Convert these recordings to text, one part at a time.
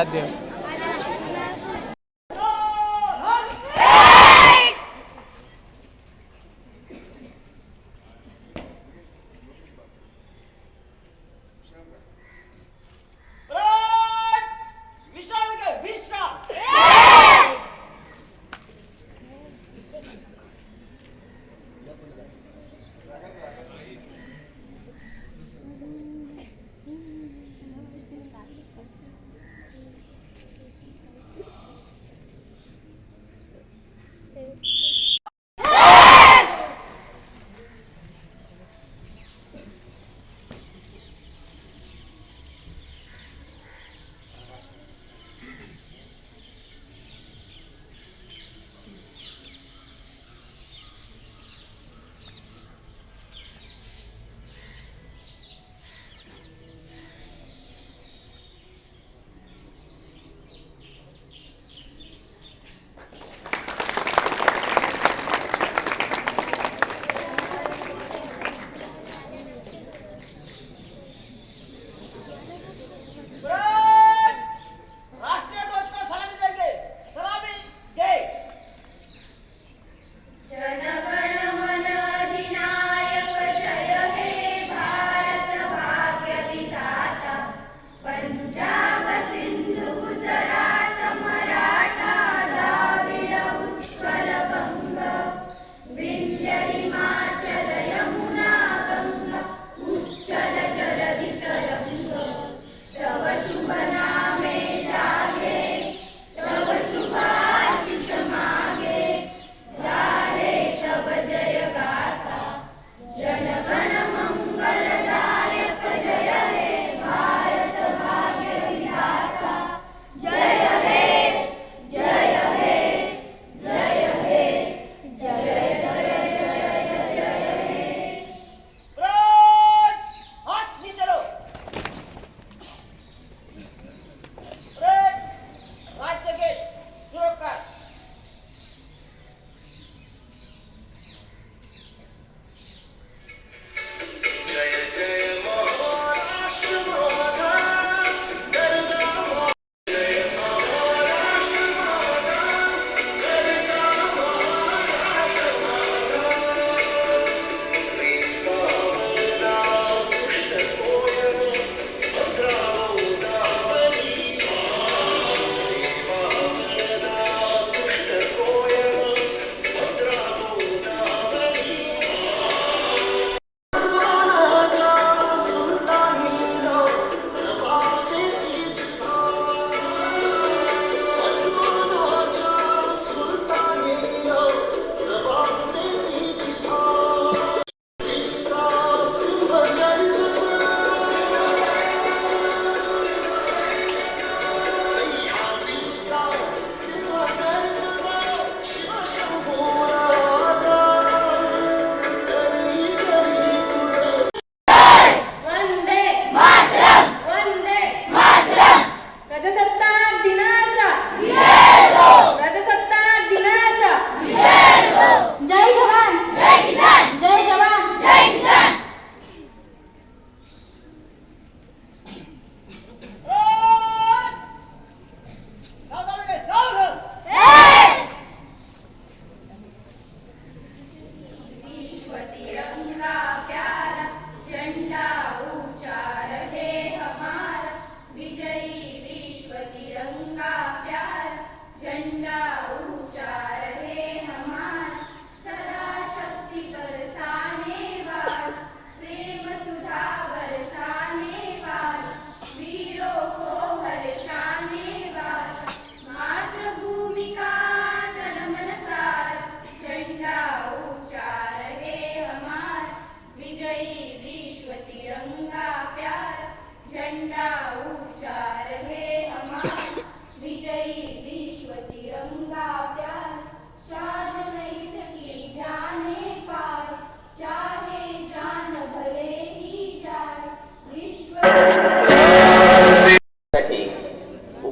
a Deus.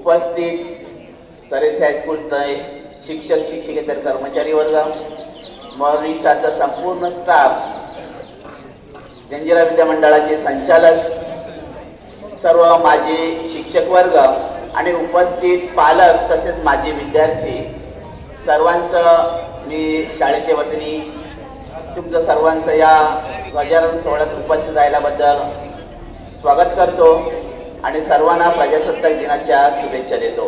उपस्थित सरेस हायस्कूलचे शिक्षक शिक्षकेतर कर्मचारी वर्ग मॉरिशाचा संपूर्ण स्टाफ जंजिरा विद्यामंडळाचे संचालक सर्व माझे शिक्षक वर्ग आणि उपस्थित पालक तसेच माझे विद्यार्थी सर्वांचं मी शाळेच्या वतीने तुमचं सर्वांचं या ध्वजारोहण सोहळ्यात उपस्थित राहिल्याबद्दल स्वागत करतो. आणि सर्वांना प्रजासत्ताक दिनाच्या शुभेच्छा देतो.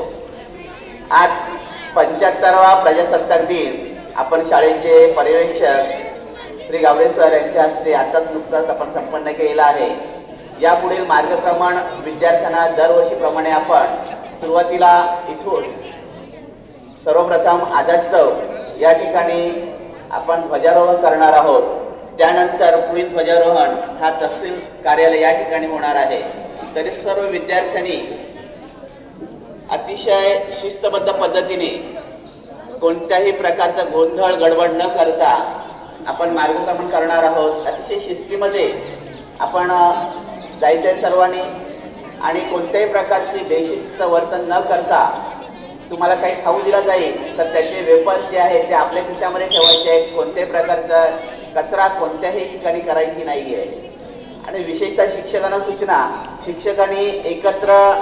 आज पंच्याहत्तरावा प्रजासत्ताक दिन. आपण शाळेचे पर्यवेक्षक श्री गावडे सर यांच्या हस्ते आताच नुकताच आपण संपन्न केलेला आहे. यापुढील मार्गक्रमण विद्यार्थ्यांना दरवर्षीप्रमाणे आपण सुरुवातीला इथून सर्वप्रथम आझाद चौक या ठिकाणी आपण ध्वजारोहण करणार आहोत. त्यानंतर पुढील ध्वजारोहण हा तहसील कार्यालय या ठिकाणी होणार आहे. तरी सर्व विद्यार्थ्यांनी अतिशय शिस्तबद्ध पद्धतीने कोणत्याही प्रकारचा गोंधळ गडबड न करता आपण मार्गक्रमण करणार आहोत. अतिशय शिस्तीमध्ये आपण जायचं जायचंय सर्वांनी आणि कोणत्याही प्रकारची बेशिस्त वर्तन न करता तुम्हाला काही खाऊ दिला जाईल तर त्याचे वेपर्स जे आहेत ते आपल्या खिशामध्ये ठेवायचे आहेत. कोणत्याही प्रकारचा कचरा कोणत्याही ठिकाणी करायची नाही आहे आणि विशेषतः शिक्षकांना सूचना. शिक्षकांनी एकत्र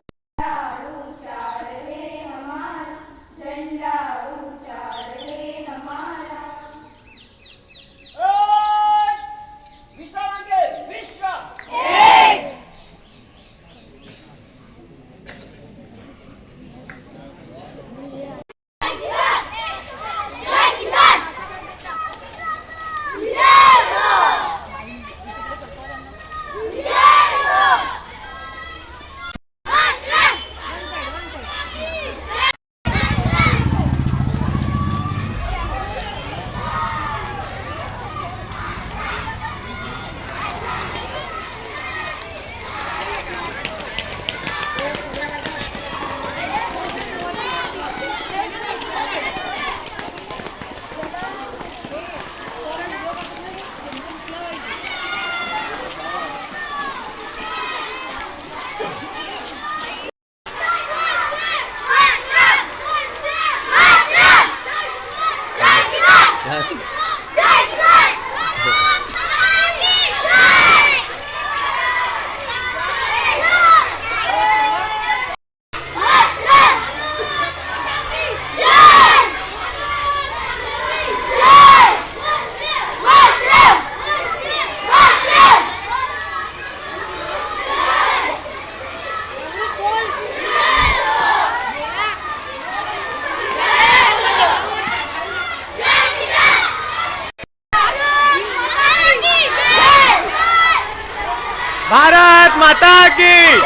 भारत माता की।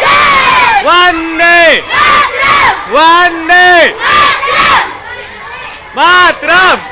वंदे। वंदे। मातरम।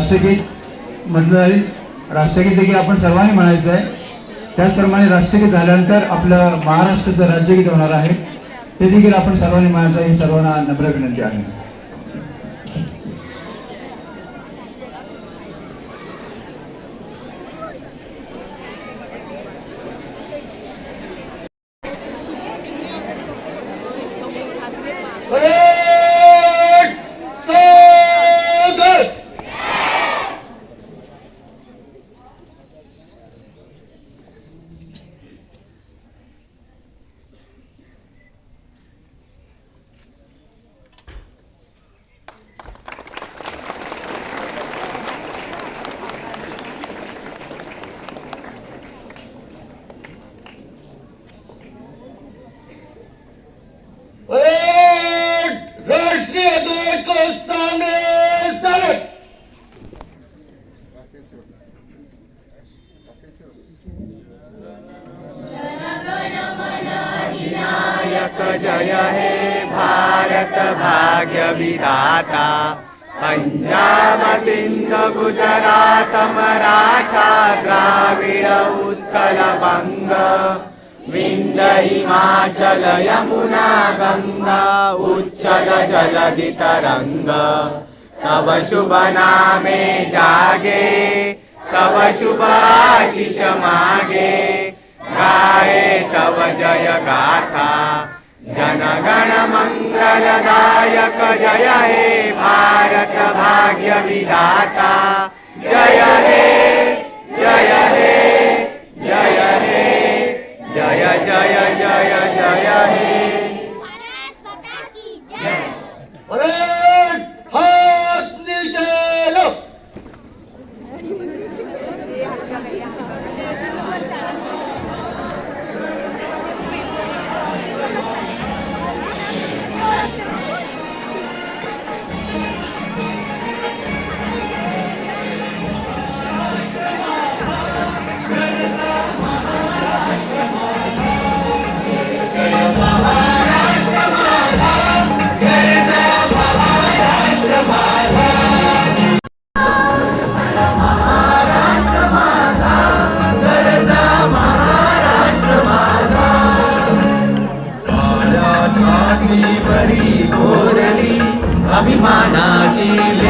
राष्ट्रगीत म्हटलं जाईल राष्ट्रगीत देखील आपण सर्वांनी म्हणायचं आहे. त्याचप्रमाणे राष्ट्रगीत झाल्यानंतर आपलं महाराष्ट्राचं राज्यगीत होणार आहे. ते देखील आपण सर्वांनी म्हणायचं हे ही सर्वांना नम्र विनंती आहे. हे भारत भाग्य विराता पञ्जाब सिन्ध गुजरात मराठा द्राविड उत्कलबङ्ग विन्द द्राविण उत्कलभङ्गलयमुना गा उज्जल जलदितरङ्ग तव शुभ नामे जागे तव शुभाशिष मागे गाये तव जय गाथा मंगलदायक जय हे भारत भाग्य विधाता जय हे जय हे जय हे जय जय अभिमानाची लेणी वंदे प्रजासत्ताक